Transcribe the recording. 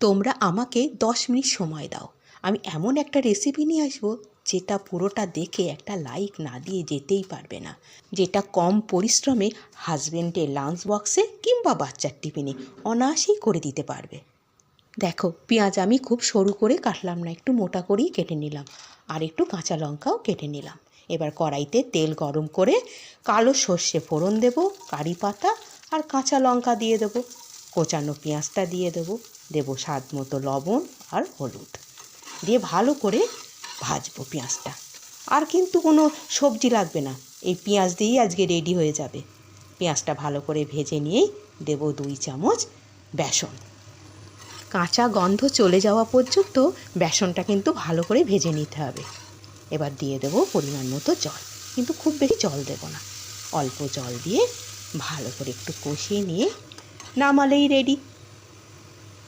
তোমরা আমাকে দশ মিনিট সময় দাও। আমি এমন একটা রেসিপি নিয়ে আসব যেটা পুরোটা দেখে একটা লাইক না দিয়ে যেতেই পারবে না। যেটা কম পরিশ্রমে হাজবেন্ডের লাঞ্চ বক্সে কিংবা বাচ্চার টিফিনে অনায়াসেই করে দিতে পারবে। দেখো, পেঁয়াজ আমি খুব সরু করে কাটলাম না, একটু মোটা করেই কেটে নিলাম আর একটু কাঁচা লঙ্কাও কেটে নিলাম। এবার কড়াইতে তেল গরম করে কালো সর্ষে ফোড়ন দেবো, কারি পাতা আর কাঁচা লঙ্কা দিয়ে দেবো। কোচানো পেঁয়াজটা দিয়ে দেবো। দেবো স্বাদ মতো লবণ আর হলুদ। দিয়ে ভালো করে ভাজবো পেঁয়াজটা। আর কিন্তু কোনো সবজি লাগবে না। এই পেঁয়াজ দিয়েই আজকে রেডি হয়ে যাবে। পেঁয়াজটা ভালো করে ভেজে নিয়েই দেবো দুই চামচ বেসন। কাঁচা গন্ধ চলে যাওয়া পর্যন্ত বেসনটা কিন্তু ভালো করে ভেজে নিতে হবে। এবার দিয়ে দেবো পরিমাণ মতো জল। কিন্তু খুব বেশি জল দেব না। অল্প জল দিয়ে ভালো করে একটু কষিয়ে নিয়ে নামালেই রেডি